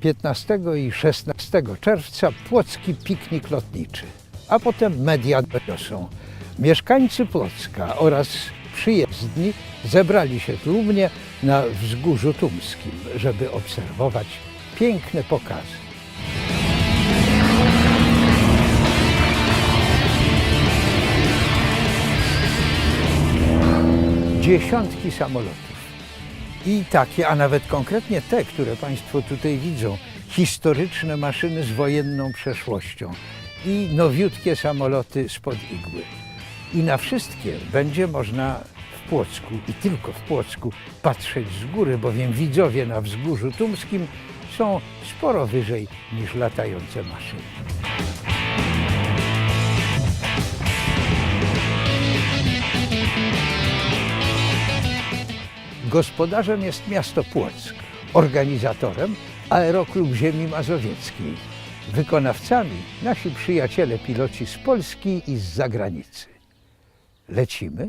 15 i 16 czerwca płocki piknik lotniczy, a potem media doniosą. Mieszkańcy Płocka oraz przyjezdni zebrali się tłumnie na wzgórzu tumskim, żeby obserwować piękne pokazy. Dziesiątki samolotów. I takie, a nawet konkretnie te, które Państwo tutaj widzą, historyczne maszyny z wojenną przeszłością i nowiutkie samoloty spod igły. I na wszystkie będzie można w Płocku i tylko w Płocku patrzeć z góry, bowiem widzowie na wzgórzu tumskim są sporo wyżej niż latające maszyny. Gospodarzem jest miasto Płock, organizatorem Aeroklub Ziemi Mazowieckiej. Wykonawcami nasi przyjaciele piloci z Polski i z zagranicy. Lecimy?